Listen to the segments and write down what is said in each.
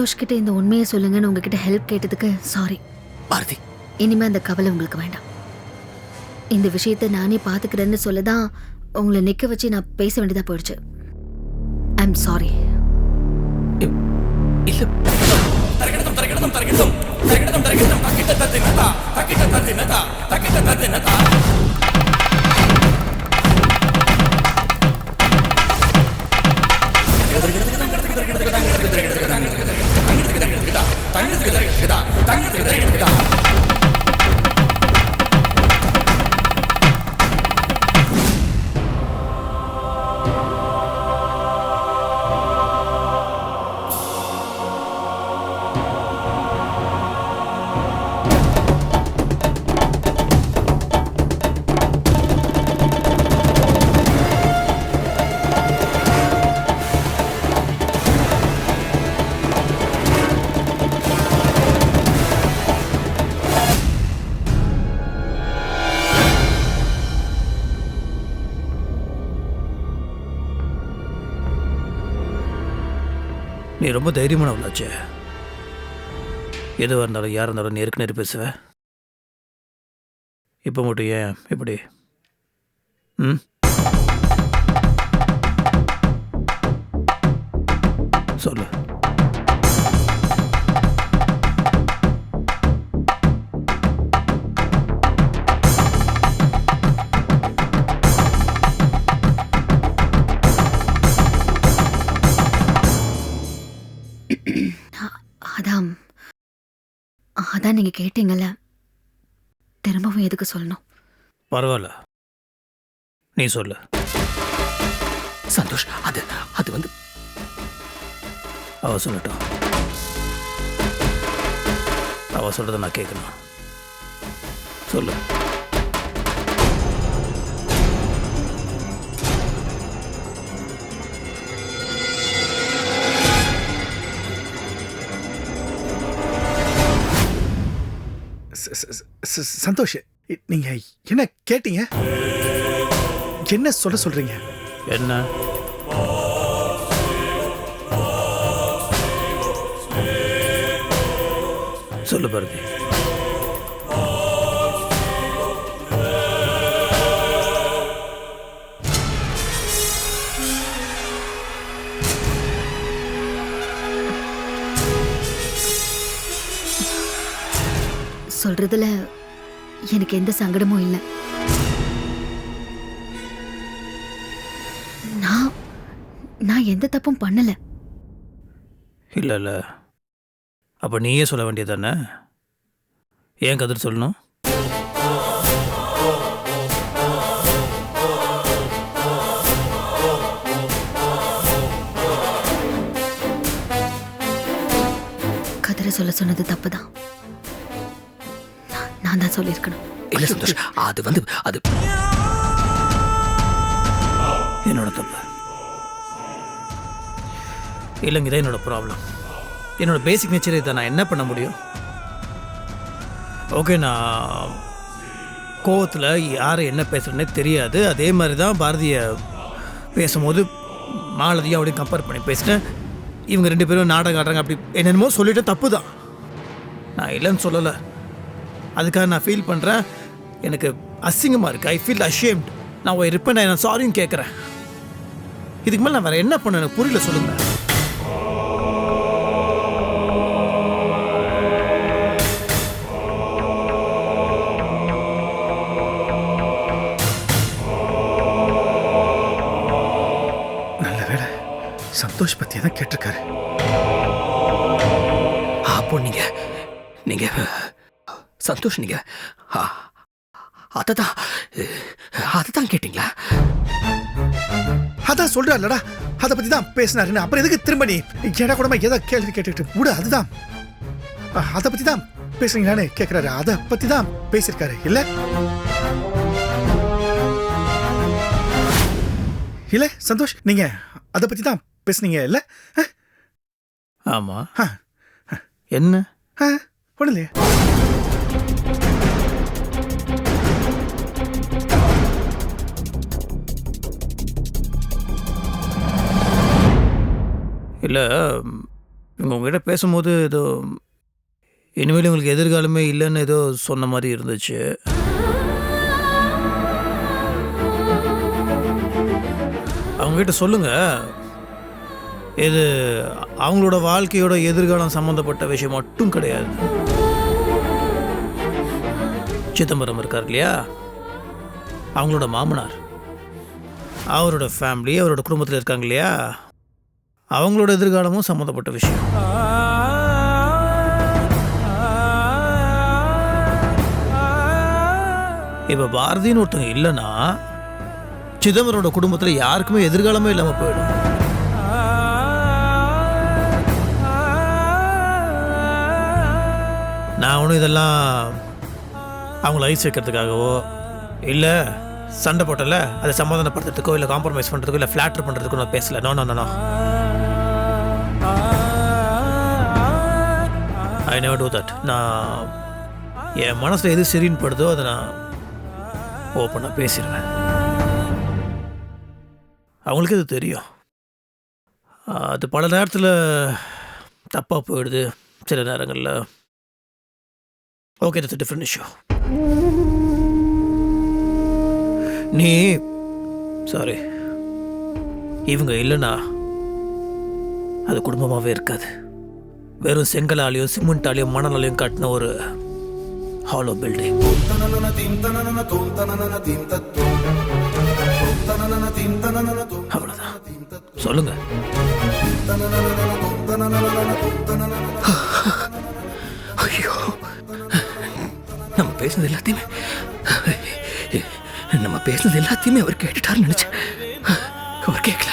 சந்தோஷ் கிட்ட இந்த உண்மையை சொல்லுங்கன்னு உங்ககிட்ட ஹெல்ப் கேட்டதுக்கு சாரி பாரதி. இனிமே அந்த கவலை உங்களுக்கு வேண்டாம். இந்த விஷயத்தை நானே பாத்துக்கிறேன்னு சொல்லதான் உங்களை நிக்க வச்சு நான் பேச வேண்டியதா போயிடுச்சு. ஐ எம் சாரி இல்ல. நீ ரொம்ப தைரியமானவளாச்சே எதுவாக இருந்தாலும் யாராக இருந்தாலும் நேருக்கு நேரு பேசுவேன் இப்போ மட்டும் ஏன் இப்படி? ம்? சொல்லு. அதான் அதான் நீங்க கேட்டீங்கல்ல. திரும்பவும் எதுக்கு சொல்லணும்? பரவாயில்ல நீ சொல்லு. சந்தோஷ் அது அது வந்து அவ சொல்லட்டும். அவ சொல்றத நான் கேட்கணும் சொல்லு. சந்தோஷ் நீங்க என்ன கேட்டீங்க? என்ன சொல்ல சொல்றீங்க? என்ன? சொல்லு பாரதி. சொல்றதுல எனக்கு எந்த சங்கடமும் இல்லை. நான் நான் எந்த தப்பும் பண்ணல. இல்லை இல்லை. அப்போ நீயே சொல்ல வேண்டியது தானே ஏன் கதிர் சொல்லணும்? கதிரை சொல்ல சொன்னது தப்புதான். நான்- நான் தான் சொல்லியிருக்கணும். இல்ல சந்தோஷ் அது வந்து அது என்னோட தப்பு. இல்லைங்க இதான் என்னோட ப்ராப்ளம் என்னோட பேசிக் நேச்சர் இதை நான் என்ன பண்ண முடியும்? ஓகே நான் கோவத்தில் யார் என்ன பேசுகிறேன்னே தெரியாது. அதே மாதிரி தான் பாரதியை பேசும்போது மாலதியும் அப்படியும் கம்பேர் பண்ணி பேசிட்டேன். இவங்க ரெண்டு பேரும் நாடகம் ஆடுறாங்க அப்படி என்னென்னமோ சொல்லிட்டு தப்பு தான் நான் இல்லைன்னு சொல்லலை. அதுக்காக நான் ஃபீல் பண்ணுறேன் எனக்கு அசிங்கமாக இருக்குது ஐ ஃபீல் ashamed. நான் ஒரு ரிப்பன் நான் சாரின்னு கேட்குறேன் இதுக்கு மேலே நான் வேறு என்ன பண்ண எனக்கு புரியல சொல்லுங்க. நல்ல வேலை சந்தோஷ் பத்தி தான் கேட்டிருக்காரு. அப்போ நீங்க நீங்க சந்தோஷ் நீங்க? அததான் அததான் கேட்டீங்களா? அதான் சொல்றாருலடா. அதை பத்தி தான் பேசினாருன்னு. அப்புறம் எதுக்கு திரும்ப நீ ஏடா கூடமா ஏதோ கேள்வி கேட்டுக்கிட்டு விடு அதுதான். அதை பத்தி தான் பேசுறீங்களான்னு கேக்குறாரு. அதை பத்தி தான் பேசியிருக்காரு. இல்ல? இல்ல சந்தோஷ் நீங்க அதை பத்தி தான் பேசுனீங்க இல்ல? அஹ், ஆமாம் ஆ. என்ன? அஹ், ஒண்ணும் இல்லையே. இல்லை இவங்க உங்ககிட்ட பேசும்போது ஏதோ இனிமேல் உங்களுக்கு எதிர்காலமே இல்லைன்னு ஏதோ சொன்ன மாதிரி இருந்துச்சு. அவங்ககிட்ட சொல்லுங்கள் இது அவங்களோட வாழ்க்கையோட எதிர்காலம் சம்மந்தப்பட்ட விஷயம் மட்டும் கிடையாது. சிதம்பரம் இருக்கார் இல்லையா? அவங்களோட மாமனார். அவரோட ஃபேமிலி அவரோட குடும்பத்தில் இருக்காங்க இல்லையா? அவங்களோட எதிர்காலமும் சம்மந்தப்பட்ட விஷயம். இப்போ பாரதின்னு ஒருத்தங்க இல்லைன்னா சிதம்பரோட குடும்பத்தில் யாருக்குமே எதிர்காலமே இல்லாமல் போயிடும். நான் ஒன்றும் இதெல்லாம் அவங்கள ஐஸ் வைக்கிறதுக்காகவோ இல்லை சண்டை போட்டல அதை சமாதானப்படுத்துறதுக்கோ இல்லை காம்ப்ரமைஸ் பண்ணுறதுக்கோ இல்லை ஃப்ளாட்டர் பண்ணுறதுக்கோ நான் பேசலை. No no no I never do that நான் என் மனசில் எது சரின்னு படுதோ அதை நான் ஓப்பனாக பேசிடுவேன் அவங்களுக்கு இது தெரியும். அது பல நேரத்தில் தப்பாக போயிடுது. சில நேரங்களில் ஓகே தட்ஸ் டிஃப்ரெண்ட் இஷ்யூ நீ சாரி இவங்க இல்லைன்னா அது குடும்பமாகவே இருக்காது. வெறும் செங்கலாலையும் சிமெண்டாலையும் மணலாலையும் கட்டின ஒரு ஹாலோ பில்டிங் அவ்வளோதான் சொல்லுங்க. ஐயோ. நம்ம பேசுனது எல்லாத்தையுமே நம்ம பேசுனது எல்லாத்தையுமே அவர் கேட்டுட்டாருன்னு நினைச்சேன். அவர் கேட்கல.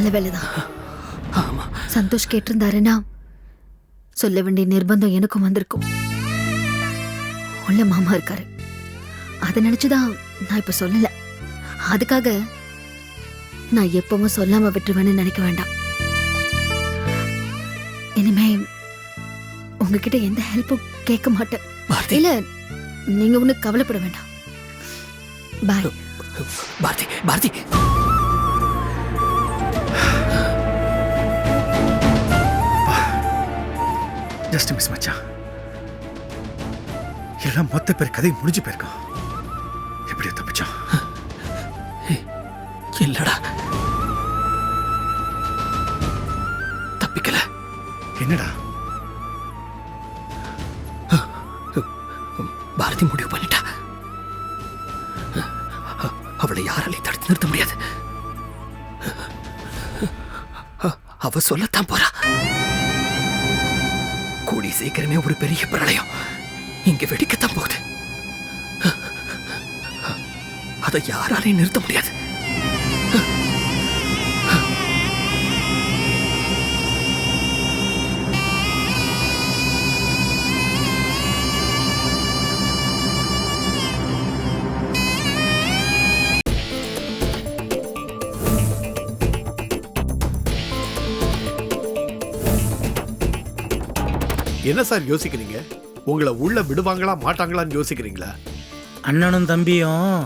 நல்ல வேலைதான். ஆமா. சந்தோஷ் கேட்டிருந்தாருன்னா சொல்ல வேண்டிய நிர்பந்தம் எனக்கும் வந்திருக்கும். உள்ள மாமா இருக்காரு. அதை நினைச்சுதான் நான் இப்ப சொல்லல. அதுக்காக நான் எப்பவும் சொல்லாம விட்டுருவேன்னு நினைக்க வேண்டாம். இனிமே உங்ககிட்ட எந்த ஹெல்ப்பும் கேட்க மாட்டேன். இல்ல நீங்க ஒண்ணு கவலைப்பட வேண்டாம். Bye Bharathi Bharathi just miss மச்சான். எல்லாம் மொத்த பேர் கதை முடிஞ்சு போயிருக்கோம் எப்படியோ தப்பிச்சோம் இல்லடா தப்பிக்கல. என்னடா? பாரதி முடிவு பண்ணிட்டா. அவளை யாராலையும் தடுத்து நிறுத்த முடியாது. அவ சொல்லத்தான் போறா. சீக்கிரமே ஒரு பெரிய பிரளயம். இங்க வெடிக்கத்தான் போகுது. அதை யாராலையும் நிறுத்த முடியாது. என்ன சார் யோசிக்கிறீங்க? உங்களை உள்ள விடுவாங்களா மாட்டாங்களான்னு யோசிக்கிறீங்களா? அண்ணனும் தம்பியும்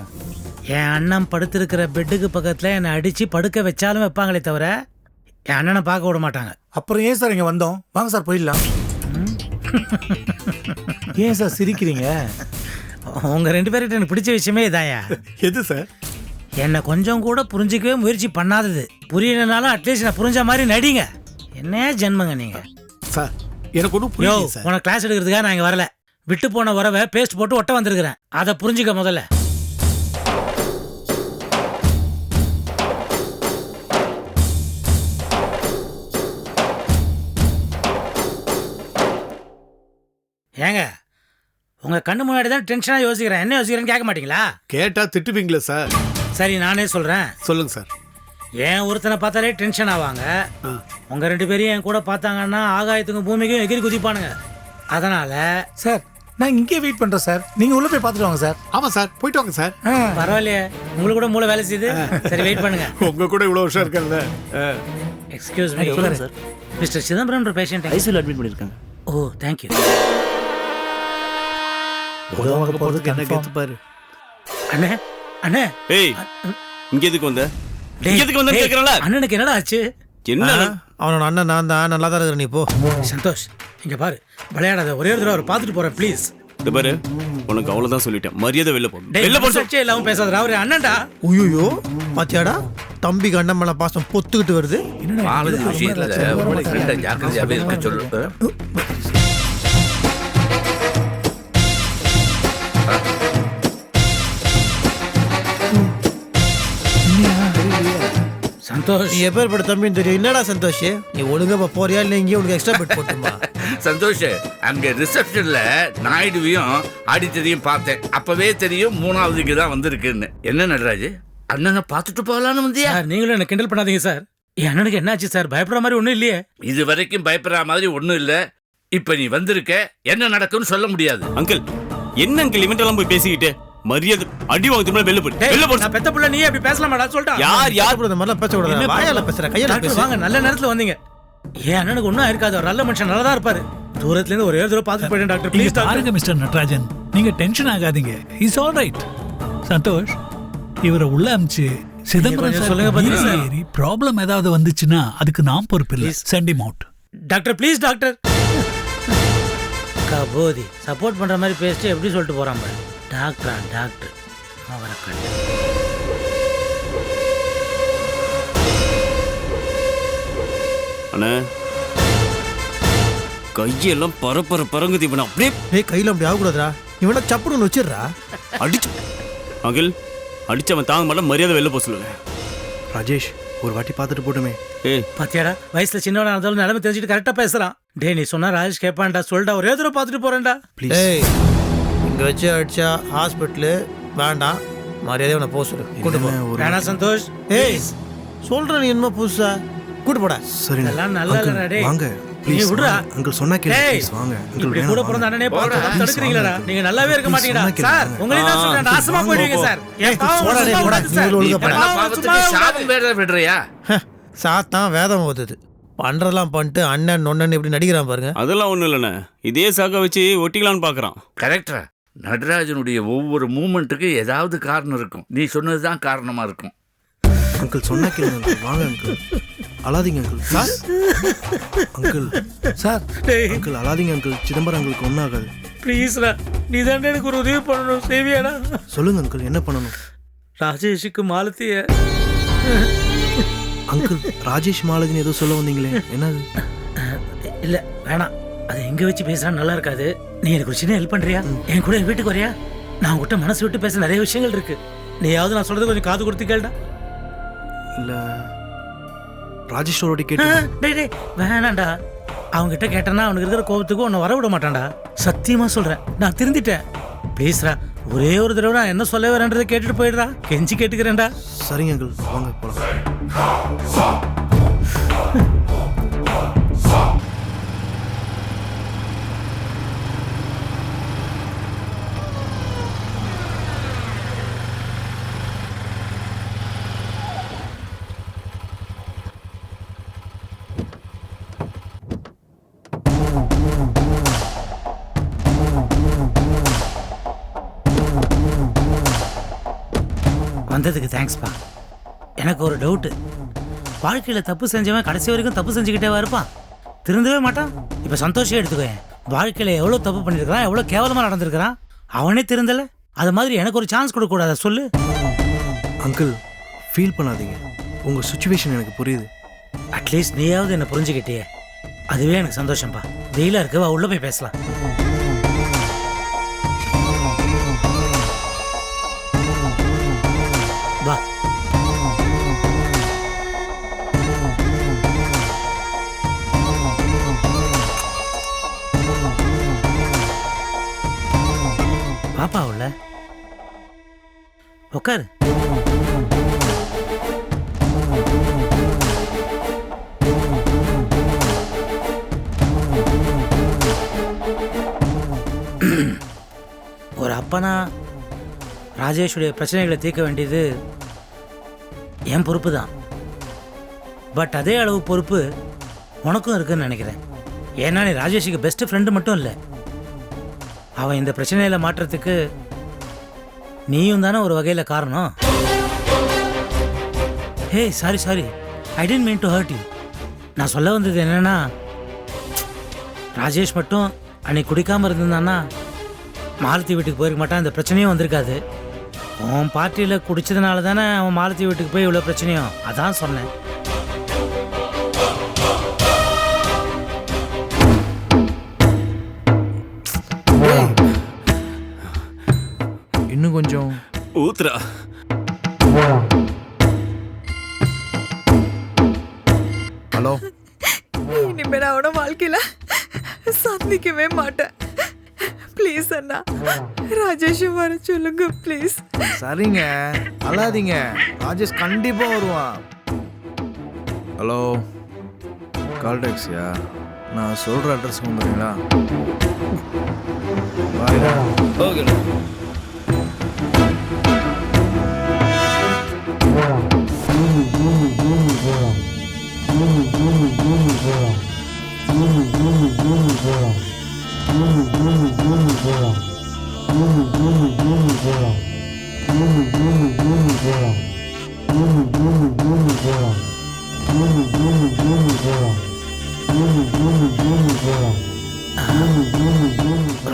என் அண்ணன் படுத்திருக்கிற பெட்டுக்கு பக்கத்தில் என்னை அடித்து படுக்க வச்சாலும் வைப்பாங்களே தவிர என் அண்ணனை பார்க்க விட மாட்டாங்க. அப்புறம் ஏன் சார் இங்க வந்தோம்? வாங்க சார் போயிடலாம். ஏன் சார் சிரிக்கிறீங்க? உங்க ரெண்டு பேர்கிட்ட எனக்கு பிடிச்ச விஷயமே இதாயா எது சார்? என்னை கொஞ்சம் கூட புரிஞ்சிக்கவே முயற்சி பண்ணாதது. புரியலனாலும் அட்லீஸ்ட் நான் புரிஞ்ச மாதிரி நடிங்க. என்ன ஜென்மங்க நீங்க? சார் எனக்கு ஒன்றும் யோ புரியல சார். உனக்கு கிளாஸ் எடுக்கிறதுக்காக நான் இங்கே வரல. விட்டு போன உறவை பேஸ்ட் போட்டு ஒட்ட வந்திருக்கிறேன். அதை புரிஞ்சுக்க முதல்ல. ஏங்க உங்க கண்ணு முன்னாடி தான் டென்ஷனாக யோசிக்கிறேன். என்ன யோசிக்கிறேன்னு கேட்க மாட்டீங்களா? கேட்டா திட்டுவீங்களே சார். சரி நானே சொல்கிறேன் சொல்லுங்க சார். ஏன் ஒருத்தனை பார்த்தாலே டென்ஷன் ஆவாங்க. ஆ. உங்க ரெண்டு பேரையும் என் கூட பார்த்தாங்கன்னா ஆகாயத்துக்கும் பூமிக்கும் எகிரி குதிப்பானுங்க. அதனால சார் நான் இங்கே வெயிட் பண்றேன் சார். நீங்க உள்ள போய் பார்த்துட்டு வாங்க சார். ஆமா சார் போயிட்டு வாங்க சார். ஆ. பரவாயில்லையே. உங்களுக்கு கூட மூளை வேலை செய்யுது. சரி வெயிட் பண்ணுங்க. உங்க கூட இவ்வளவு வருஷம் இருக்கிறத excuse me sir. Mister Chidambaram patient ஐசியூல admit பண்ணிருக்காங்க ஓ தேங்க்யூ உதவாக போறதுக்கு என்ன. கெத்து பாரு. அண்ணே அண்ணே. ஏய் இங்க எதுக்கு வந்த? டேய், எதுக்கு வந்து கேக்குறல அண்ணனுக்கு என்னடா ஆச்சு? என்ன? அவனோட அண்ணன் நான் தான் நல்லா தான் இருக்கிற நீ போ. சந்தோஷ் இங்க பாரு. விளையாடாத ஒரே ஒரு தடவை அவர் பார்த்துட்டு போறேன் ப்ளீஸ் இந்த பாரு உனக்கு அவ்வளவுதான் சொல்லிட்டேன். மரியாதை வெளில போ. வெளில போ சர்ச்சை இல்லாம பேசாதடா. அவரு அண்ணன்டா. ஐயோ பாத்தியாடா? தம்பிக்கு அண்ணன் மேல பாசம் பொத்துக்கிட்டு வருது. மாலதி விஷயத்துல ஜாக்கிரதையாவே இருக்க சொல்லு. சந்தோஷ். நீ எப்பேற்பட்ட தம்பின்னு தெரியும். என்னடா சந்தோஷ்? நீ ஒழுங்கா இப்ப போறியா? இல்லை இங்கேயும் உனக்கு எக்ஸ்ட்ரா பெட் போட்டுமா? சந்தோஷ் அங்க ரிசப்ஷன்ல நாயுடுவையும் ஆடிட்டரையும் பார்த்தேன். அப்பவே தெரியும் மூணாவது இங்க தான் வந்திருக்குன்னு. என்ன நடராஜ்? அண்ணனை பார்த்துட்டு போகலான்னு வந்தியா? சார் நீங்களும் என்ன கிண்டல் பண்ணாதீங்க சார். அண்ணனுக்கு என்னாச்சு சார்? பயப்படுற மாதிரி ஒண்ணும் இல்லையே. இது வரைக்கும் பயப்படுற மாதிரி ஒண்ணும் இல்ல. இப்ப நீ வந்திருக்க என்ன நடக்கும்னு சொல்ல முடியாது. அங்கிள் என்ன அங்கிள் இவன்ட் எல்லாம் போய் பேசிக்கிட்டு? மரியாதை அடி வாங்க திரும்ப வெளில போடு வெளில பெத்த புள்ள நீ அப்படி பேசலாமாடா சொல்லிட்டா. யார் யார்? இந்த மாதிரிலாம் பேசக்கூடாது. வாயால பேசுற கையால பேசு. வாங்க நல்ல நேரத்துல வந்தீங்க. என் அண்ணனுக்கு ஒன்றும் இருக்காது அவர் நல்ல மனுஷன் நல்லா தான் இருப்பாரு. தூரத்துல இருந்து ஒரே ஒரு தடவை பார்த்துட்டு போயிட்டேன் டாக்டர். ப்ளீஸ் பாருங்க மிஸ்டர் நடராஜன். நீங்க டென்ஷன் ஆகாதீங்க. இஸ் ஆல் ரைட் சந்தோஷ் இவரை உள்ள அமிச்சு சிதம்பரம் சொல்லுங்க? ஏறி ப்ராப்ளம் ஏதாவது வந்துச்சுன்னா அதுக்கு நான் பொறுப்பு இல்லை. Send him out doctor please doctor. கபோதி support பண்ற மாதிரி பேசிட்டு எப்படி சொல்லிட்டு போறான் பாரு. டாக்டரா டாக்டர் அவரை கண்டு. அண்ணே. கையெல்லாம் பரப்பர பரங்குது இவனை. அப்படியே ஏய் கையில அப்படி ஆகக்கூடாதுடா. இவனா சப்புன்னு வச்சிடுறா. அடிச்சு. அகில் அடிச்சவன் தாங்க மாட்டான் மரியாதை வெளில போக சொல்லுங்க. ராஜேஷ் ஒரு வாட்டி பார்த்துட்டு போட்டுமே. ஏய். பாத்தியாடா வயசுல சின்னவனா இருந்தாலும் நிலைமை தெரிஞ்சுட்டு கரெக்டா பேசுறான். டேய் நீ சொன்னா ராஜேஷ் கேட்பான்டா சொல்லிட்டா ஒரே தடவை பார்த்துட்டு போறேன்டா. ப்ளீஸ் ஏய். இங்க வச்சு அடிச்சா ஹாஸ்பிட்டலு வேண்டாம். மரியாதை உன போக சொல்லு. கூட்டு போ. ஒரு வேணா சந்தோஷ். ஏய் சொல்ற நீ என்னமோ புதுசா? கூட்டு போடா. சரிங்க. இதெல்லாம் நல்லா Uncle, இல்லடா டேய். வாங்க. நீ ப்ளீஸ் விடுடா. அங்கிள் சொன்னா கேளு. டேய், ப்ளீஸ் வாங்க. அங்கிள் இப்படி கூட பிறந்த அண்ணனே பார்த்து Please தடுக்கிறீங்களா வாங்க. நீங்க நல்லாவே இருக்க Please மாட்டீங்கடா. சொன்னா சார் கேளுங்க. உங்களை தான் சொல்றேன். நாசமா போயிடுவீங்க. சார். என் பாவம் போடா, டேய், சும்மா போடா. விடாது சார். நீ ஒழுங்கா என் போடா. பாவம் பாவத்துக்கு சும்மா சாபம் வேற விடுறியா? ஹ, சாத்தான் வேதம் ஓதுது. பண்றதெல்லாம் பண்ணிட்டு அண்ணன் நொண்ணன் எப்படி நடிக்கிறான் பாருங்க. அதெல்லாம் ஒண்ணும் இல்லைண்ணே. இதே சாக்க வச்சு ஒட்டிக்கலான்னு பாக்குறான். கரெக்டா நடராஜனுடைய ஒவ்வொரு மூமெண்ட்டுக்கு ஏதாவது காரணம் இருக்கும். நீ சொன்னதுதான் காரணமா இருக்கும். அங்கிள் சொன்னா கேளுங்க அங்கிள். வாங்க அங்கிள். அழாதீங்க அங்கிள். சார். அங்கிள். சார். டேய். அங்கிள் அழாதீங்க அங்கிள். சிதம்பரம் அங்கிளுக்கு ஒன்றும் ஆகாது ப்ளீஸ்டா நீ தானே எனக்கு ஒரு உதவி பண்ணணும் செய்வியாடா சொல்லுங்க அங்கிள் என்ன பண்ணணும்? ராஜேஷுக்கு மாலத்திய. அங்கிள் ராஜேஷ் மாலதின்னு ஏதோ சொல்ல வந்தீங்களே. என்னது? இல்ல வேணாம். அதை எங்க வச்சு பேசினா நல்லா இருக்காது. நீ எனக்கு ஒரு சின்ன ஹெல்ப் பண்றியா? என் கூட என் வீட்டுக்கு வரியா? நான் உங்ககிட்ட மனசு விட்டு பேச நிறைய விஷயங்கள் இருக்கு. நீயாவது நான் சொல்றது கொஞ்சம் காது கொடுத்து கேளுடா. இல்ல வாட்டி கேட்டு டேய் டேய் வேணாம்டா அவன்கிட்ட கேட்டேன்னா அவனுக்கு இருக்கிற கோபத்துக்கு உன்னை வர விட மாட்டான்டா. சத்தியமா சொல்றேன். நான் திருந்திட்டேன். ப்ளீஸ்ரா ஒரே ஒரு தடவை நான் என்ன சொல்ல வரேன்றதை கேட்டுட்டு போயிடுறா கெஞ்சி கேட்டுக்கிறேன்டா. சரிங்க அங்கிள் வாங்க போலாம். வந்ததுக்கு தேங்க்ஸ்ப்பா எனக்கு ஒரு டவுட்டு வாழ்க்கையில் தப்பு செஞ்சவன் கடைசி வரைக்கும் தப்பு செஞ்சுக்கிட்டேவா இருப்பான். திருந்தவே மாட்டான். இப்போ சந்தோஷம் எடுத்துக்கோயேன் வாழ்க்கையில் எவ்வளோ தப்பு பண்ணியிருக்கிறான் எவ்வளோ கேவலமாக நடந்திருக்கிறான் அவனே திருந்தலை. அது மாதிரி எனக்கு ஒரு சான்ஸ் கொடுக்கக்கூடாதா? சொல்லு. அங்கிள் ஃபீல் பண்ணாதீங்க. உங்க சுச்சுவேஷன் எனக்கு புரியுது. அட்லீஸ்ட் நீயாவது என்னை புரிஞ்சுக்கிட்டியே. அதுவே எனக்கு சந்தோஷம்ப்பா வெயிலாக இருக்கு வா உள்ளே போய் பேசலாம். உட்காரு. ஒரு அப்பனா ராஜேஷுடைய பிரச்சனைகளை தீர்க்க வேண்டியது என் பொறுப்பு தான் பட் அதே அளவு பொறுப்பு உனக்கும் இருக்குன்னு நினைக்கிறேன். ஏன்னா நீ ராஜேஷுக்கு பெஸ்ட் ஃப்ரெண்டு மட்டும் இல்லை. அவன் இந்த பிரச்சனையில் மாற்றத்துக்கு நீயும் தானே ஒரு வகையில் காரணம்? Hey sorry sorry I didn't mean to hurt you நான் சொல்ல வந்தது என்னென்னா ராஜேஷ் மட்டும் அன்னைக்கு குடிக்காமல் இருந்திருந்தான்னா மாலத்தி வீட்டுக்கு போயிருக்க மாட்டான் இந்த பிரச்சனையும் வந்திருக்காது. உன் பார்ட்டியில் குடிச்சதுனால தானே அவன் மாலத்தி வீட்டுக்கு போய் இவ்வளோ பிரச்சனையும்? அதான் சொன்னேன். ஊத்துறா ஹலோ. இனிமே நான் அவன வாழ்க்கையில சந்திக்கவே மாட்டேன். ப்ளீஸ் அண்ணா. ராஜேஷ் வர சொல்லுங்க ப்ளீஸ் சரிங்க. அழாதீங்க. ராஜேஷ் கண்டிப்பா வருவான். ஹலோ. கால் டாக்ஸியா? நான் சொல்ற அட்ரஸ்க்கு வந்துடுறீங்களா பாய்டா ஓகே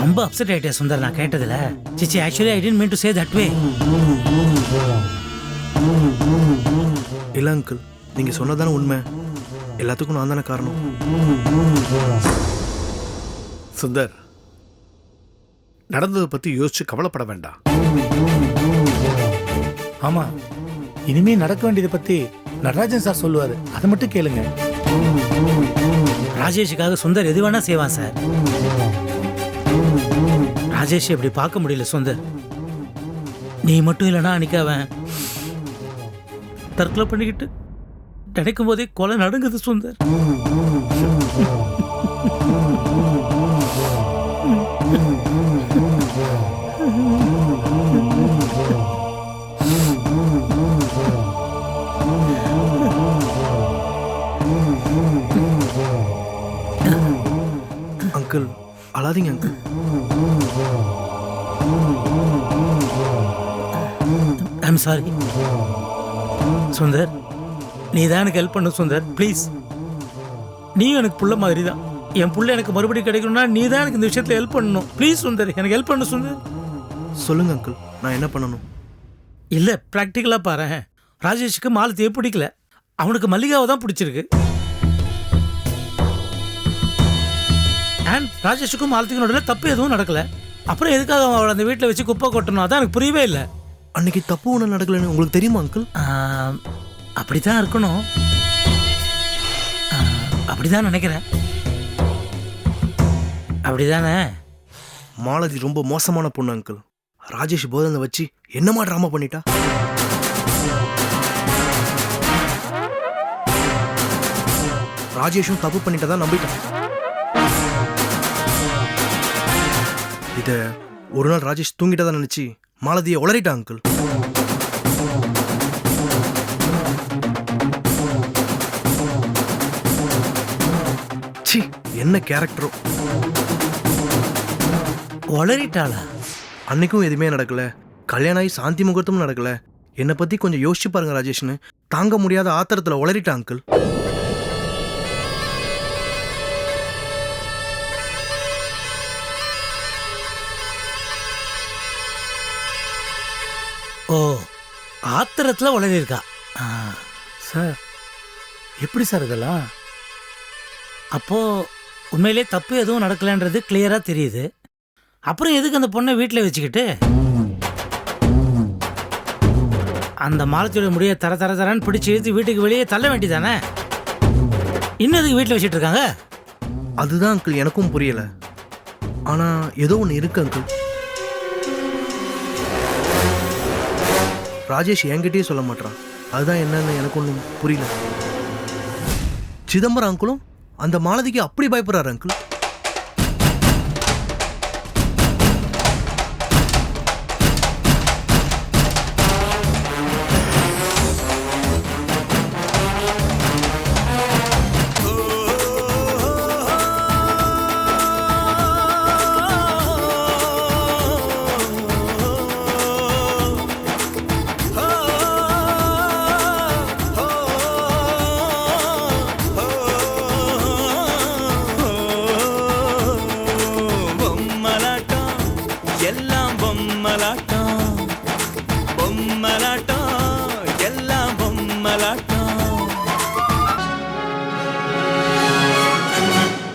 ரொம்ப அப்செட் ஆயிட்டேன் சுந்தர் நான் கேட்டதுல. சிச்சி actually I didn't mean to say that way இல்ல அங்கிள் நீங்க சொன்னதானே உண்மை. எல்லாத்துக்கும் நான் தானே காரணம். சுந்தர் நடந்ததை பத்தி யோசிச்சு கவலைப்பட வேண்டாம். ஆமா இனிமே நடக்க வேண்டியதை பத்தி நடராஜன் சார் சொல்லுவாரு. அதை மட்டும் கேளுங்க. ராஜேஷுக்காக சுந்தர் எது வேணா செய்வான் சார். ராஜேஷ் இப்படி பார்க்க முடியல சுந்தர். நீ மட்டும் இல்லைன்னா அன்னைக்கு அவன் தற்கொலை பண்ணிக்கிட்டு நினைக்கும் போதே கொலை நடுங்குது சுந்தர். அங்கிள் அழாதீங்க அங்கிள். I'm sorry Sundar. நீ தான் எனக்கு ஹெல்ப் பண்ணு சுந்தர் ப்ளீஸ் நீயும் எனக்கு புள்ள மாதிரி தான் என் புள்ள எனக்கு மறுபடியும் கிடைக்கணும்னா நீ தான் எனக்கு இந்த விஷயத்துல ஹெல்ப் பண்ணணும். ப்ளீஸ் சுந்தர் எனக்கு ஹெல்ப் பண்ணு சுந்தர். சொல்லுங்க அங்கிள் நான் என்ன பண்ணணும்? இல்லை ப்ராக்டிக்கலாக பாரு. ராஜேஷுக்கு மாலத்தியே பிடிக்கல. அவனுக்கு மல்லிகாவை தான் பிடிச்சிருக்கு. அண்ட் ராஜேஷுக்கும் மாலத்திக்கும் நடுவில் தப்பு எதுவும் நடக்கல. அப்புறம் எதுக்காக அவளை அந்த வீட்டில் வச்சு குப்பை கொட்டணும்? அதான் எனக்கு புரியவே இல்லை. அன்னைக்கு தப்பு ஒன்று நடக்கலன்னு உங்களுக்கு தெரியுமா அங்கிள் அப்படி தான் இருக்கணும். அப்படி தான் நினைக்கிறேன். அப்படிதானே? மாலதி ரொம்ப மோசமான பொண்ணு அங்கிள் ராஜேஷ் போதனை வச்சு என்னமா ட்ராமா பண்ணிட்டா? ராஜேஷும் தப்பு பண்ணிட்டதா நம்பிட்டான். இத ஒரு நாள் ராஜேஷ் தூங்கிட்டதா நினைச்சு மாலதியை உளறிட்டான் அங்கிள் சி என்ன கேரக்டரோ உளறிட்டாளா? அன்னைக்கும் எதுவுமே நடக்கல. கல்யாணம் ஆகி சாந்தி முகூர்த்தமும் நடக்கல. என்னை பத்தி கொஞ்சம் யோசிச்சு பாருங்க ராஜேஷ்னு. தாங்க முடியாத ஆத்திரத்துல உளறிட்டான் அங்கிள் ஓ ஆத்திரத்தில் உளறியிருக்கா. சார் எப்படி சார் இதெல்லாம்? அப்போது உண்மையிலே தப்பு எதுவும் நடக்கலன்றது கிளியராக தெரியுது. அப்புறம் எதுக்கு அந்த பொண்ணை வீட்டில் வச்சுக்கிட்டு? அந்த மாலத்தியோட முடிய தர தர தரன்னு பிடிச்சி இழுத்து வீட்டுக்கு வெளியே தள்ள வேண்டியதானே? இன்னும் எதுக்கு வீட்டில் வச்சுட்டு இருக்காங்க? அதுதான் அங்கிள் எனக்கும் புரியலை. ஆனால் ஏதோ ஒன்று இருக்கு அங்கிள் ராஜேஷ் என்கிட்டயே சொல்ல மாட்டான் அதுதான் என்னன்னு எனக்கு ஒன்றும் புரியல. சிதம்பரம் அங்கிளும் அந்த மாலதிக்கு அப்படி பயப்படுறாரு அங்கிள்.